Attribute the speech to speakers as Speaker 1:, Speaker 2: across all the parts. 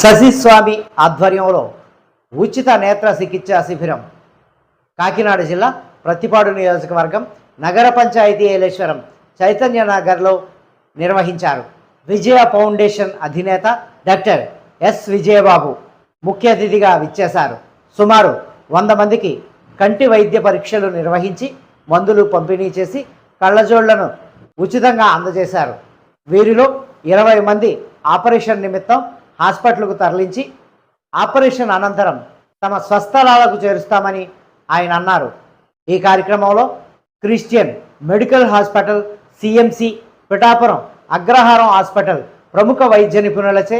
Speaker 1: శశిస్వామి ఆధ్వర్యంలో ఉచిత నేత్ర చికిత్సా శిబిరం కాకినాడ జిల్లా ప్రతిపాడు నియోజకవర్గం నగర పంచాయతీ ఏలేశ్వరం చైతన్య నగర్లో నిర్వహించారు విజయ ఫౌండేషన్ అధినేత డాక్టర్ ఎస్ విజయబాబు ముఖ్య అతిథిగా విచ్చేశారు. సుమారు వంద మందికి కంటి వైద్య పరీక్షలు నిర్వహించి మందులు పంపిణీ చేసి కళ్ళజోళ్ళను ఉచితంగా అందజేశారు. వీరిలో ఇరవై మంది ఆపరేషన్ నిమిత్తం హాస్పిటల్కు తరలించి ఆపరేషన్ అనంతరం తమ స్వస్థలాలకు చేరుస్తామని ఆయన అన్నారు. ఈ కార్యక్రమంలో Christian medical hospital CMC Pithapuram Agraharam hospital ప్రముఖ వైద్య నిపుణులచే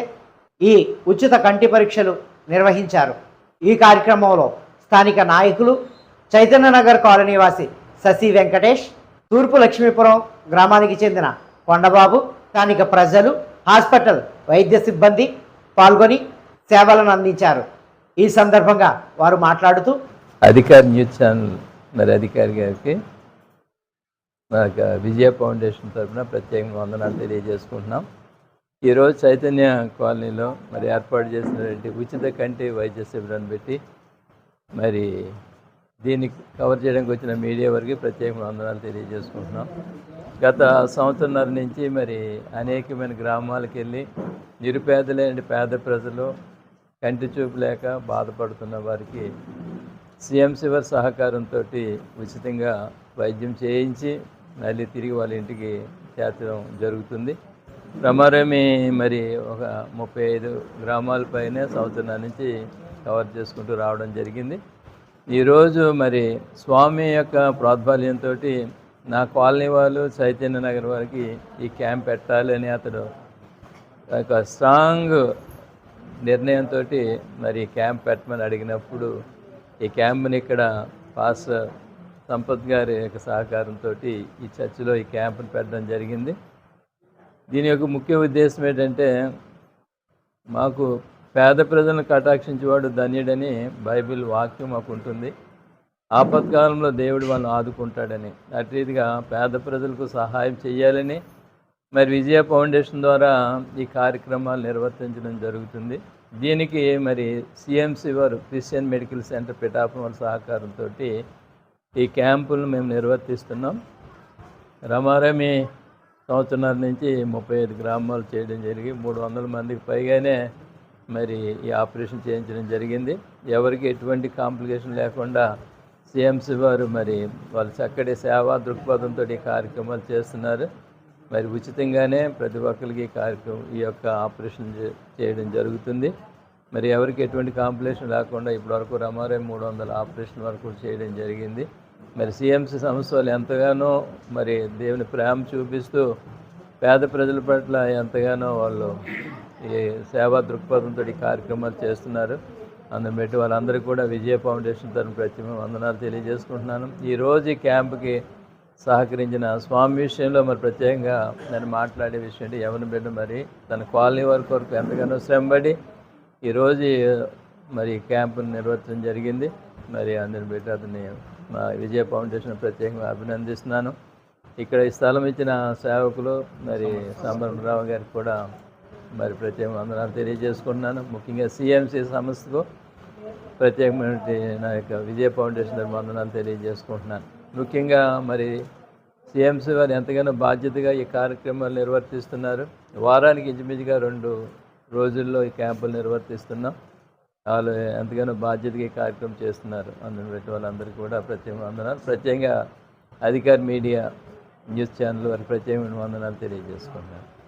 Speaker 1: ఈ ఉచిత కంటి పరీక్షలు నిర్వహించారు. ఈ కార్యక్రమంలో స్థానిక నాయకులు చైతన్యనగర్ కాలనీవాసి శశి వెంకటేష్ తూర్పు లక్ష్మీపురం గ్రామానికి చెందిన కొండబాబు స్థానిక ప్రజలు హాస్పిటల్ వైద్య సిబ్బంది పాల్గొని సేవలను అందించారు. ఈ సందర్భంగా వారు మాట్లాడుతూ
Speaker 2: అధికారి న్యూస్ ఛానల్ మరి అధికారి గారికి మా విజయ ఫౌండేషన్ తరఫున ప్రత్యేకంగా వందనాలు తెలియజేసుకుంటున్నాం. ఈరోజు చైతన్య కాలనీలో మరి ఏర్పాటు చేసినటువంటి ఉచిత కంటి వైద్య శిబిరాన్ని పెట్టి మరి దీన్ని కవర్ చేయడానికి వచ్చిన మీడియా వరకు ప్రత్యేకంగా వందనాలు తెలియజేసుకుంటున్నాం. గత సంవత్సరంన్నర నుంచి మరి అనేకమైన గ్రామాలకు వెళ్ళి నిరుపేదలేని పేద ప్రజలు కంటి చూపు లేక బాధపడుతున్న వారికి సీఎం శివర్ సహకారంతో ఉచితంగా వైద్యం చేయించి మళ్ళీ తిరిగి వాళ్ళ ఇంటికి చేర్చడం జరుగుతుంది. ప్రమారమి మరి ఒక ముప్పై ఐదు గ్రామాలపైనే సంవత్సరం నుంచి కవర్ చేసుకుంటూ రావడం జరిగింది. ఈరోజు మరి స్వామి యొక్క ప్రోద్బల్యంతో నా కాలనీ వాళ్ళు చైతన్య నగర్ వారికి ఈ క్యాంప్ పెట్టాలని అతడు ఒక స్ట్రాంగ్ నిర్ణయంతో మరి క్యాంప్ పెట్టమని అడిగినప్పుడు ఈ క్యాంప్ని ఇక్కడ పాస్ సంపత్ గారి యొక్క సహకారంతో ఈ చర్చిలో ఈ క్యాంప్ని పెట్టడం జరిగింది. దీని యొక్క ముఖ్య ఉద్దేశం ఏంటంటే మాకు పేద ప్రజలను కటాక్షించేవాడు ధన్యుడని బైబిల్ వాక్యం మాకు ఉంటుంది ఆపత్కాలంలో దేవుడు వాళ్ళని ఆదుకుంటాడని. అటు రీతిగా పేద ప్రజలకు సహాయం చేయాలని మరి విజయ ఫౌండేషన్ ద్వారా ఈ కార్యక్రమాలు నిర్వర్తించడం జరుగుతుంది. దీనికి మరి సిఎంసి వారు క్రిస్టియన్ మెడికల్ సెంటర్ పిఠాపురం వారి సహకారంతో ఈ క్యాంపులను మేము నిర్వర్తిస్తున్నాం. రమారమి సంవత్సరాల నుంచి ముప్పై ఐదు గ్రామాలు చేయడం జరిగి మూడు వందల మందికి పైగానే మరి ఈ ఆపరేషన్ చేయించడం జరిగింది. ఎవరికి ఎటువంటి కాంప్లికేషన్ లేకుండా సిఎంసి వారు మరి వాళ్ళు చక్కటి సేవా దృక్పథంతో ఈ కార్యక్రమాలు చేస్తున్నారు. మరి ఉచితంగానే ప్రతి ఒక్కరికి ఈ కార్యక్రమం ఈ యొక్క ఆపరేషన్ చే- చేయడం జరుగుతుంది. మరి ఎవరికి ఎటువంటి కాంప్లికేషన్ లేకుండా ఇప్పటివరకు రమారే మూడు వందల ఆపరేషన్ వరకు చేయడం జరిగింది. మరి సిఎంసి సంస్థ వాళ్ళు ఎంతగానో మరి దేవుని ప్రేమ చూపిస్తూ పేద ప్రజల పట్ల ఎంతగానో వాళ్ళు ఈ సేవా దృక్పథంతో ఈ కార్యక్రమాలు చేస్తున్నారు. అందుని బట్టి వాళ్ళందరికీ కూడా విజయ ఫౌండేషన్ తరఫున ప్రత్యేక వందనాలు తెలియజేసుకుంటున్నాను. ఈరోజు ఈ క్యాంప్కి సహకరించిన స్వామి విషయంలో మరి ప్రత్యేకంగా నేను మాట్లాడే విషయం అంటే ఎవరిని బిడ్డ మరి తన కాలనీ వర్క్ వరకు ఎంతగానో శ్రమపడి ఈరోజు మరి క్యాంపును నిర్వర్తించడం జరిగింది. మరి అందరి బిడ్డ అతన్ని మా విజయ ఫౌండేషన్ ప్రత్యేకంగా అభినందిస్తున్నాను. ఇక్కడ ఈ స్థలం ఇచ్చిన సేవకులు మరి సంబరరావు గారికి కూడా మరి ప్రత్యేక వందనాలు తెలియజేసుకుంటున్నాను. ముఖ్యంగా సిఎంసి సంస్థకు ప్రత్యేకమైన నా యొక్క విజయ ఫౌండేషన్ తరఫున వందనాలు తెలియజేసుకుంటున్నాను. ముఖ్యంగా మరి సిఎంసి వారు ఎంతగానో బాధ్యతగా ఈ కార్యక్రమాలు నిర్వర్తిస్తున్నారు. వారానికి ఇంచుమించుగా రెండు రోజుల్లో ఈ క్యాంపులు నిర్వర్తిస్తున్నాం. వాళ్ళు ఎంతగానో బాధ్యతగా ఈ కార్యక్రమం చేస్తున్నారు. అందులో పెట్టి వాళ్ళందరికీ కూడా ప్రత్యేక వందనాలు. ప్రత్యేకంగా అధికార మీడియా న్యూస్ ఛానల్ వారికి ప్రత్యేకమైన వందనాలు తెలియజేసుకుంటున్నాను.